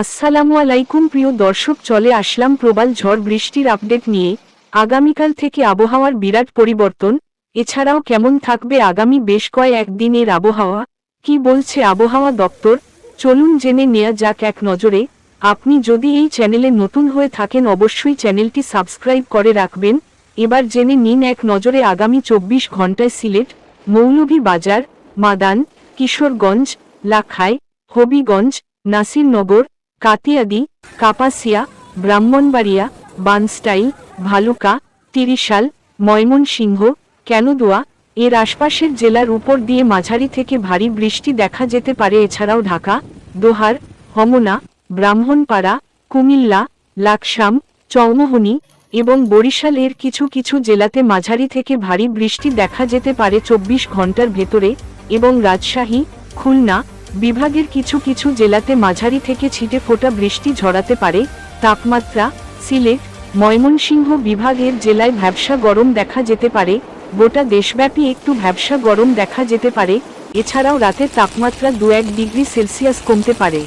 আসসালামু আলাইকুম প্রিয় দর্শক, চলে আসলাম প্রবাল ঝড় বৃষ্টির আপডেট নিয়ে। আগামীকাল থেকে আবহাওয়ার বিরাট পরিবর্তন। এছাড়াও কেমন থাকবে আগামী বেশ কয়েক দিনের আবহাওয়া? কি বলছে আবহাওয়া দপ্তর? চলুন জেনে নেয়া যাক এক নজরে। আপনি যদি এই চ্যানেলে নতুন হয়ে থাকেন, অবশ্যই চ্যানেলটি সাবস্ক্রাইব করে রাখবেন। এবার জেনে নিন এক নজরে আগামী চব্বিশ ঘন্টায় সিলেট, মৌলভীবাজার, মাদান, কিশোরগঞ্জ, লাখাই, হবিগঞ্জ, নাসিরনগর কাতিয়াদি, কাপাসিয়া, ব্রাহ্মণবাড়িয়া, বানস্টাইল, ভালুকা, তিরিশাল, ময়মনসিংহ ক্যানোদোয়া এর আশপাশের জেলার উপর দিয়ে মাঝারি থেকে ভারী বৃষ্টি দেখা যেতে পারে। এছাড়াও ঢাকা, দোহার হমনা ব্রাহ্মণপাড়া, কুমিল্লা, লাকসাম, চৌমোহনী এবং বরিশাল এর কিছু কিছু জেলাতে মাঝারি থেকে ভারী বৃষ্টি দেখা যেতে পারে চব্বিশ ঘণ্টার ভেতরে এবং রাজশাহী, খুলনা বিভাগের কিছু কিছু জেলাতে মাঝারি থেকে ছিটে ফোটা বৃষ্টি ঝরাতে পারে, তাপমাত্রা, সিলেট, ময়মনসিংহ বিভাগের জেলায় ভ্যাবসা গরম দেখা যেতে পারে, গোটা দেশব্যাপী একটু ভ্যাবসা গরম দেখা যেতে পারে, এছাড়াও রাতের তাপমাত্রা দু এক ডিগ্রি সেলসিয়াস কমতে পারে।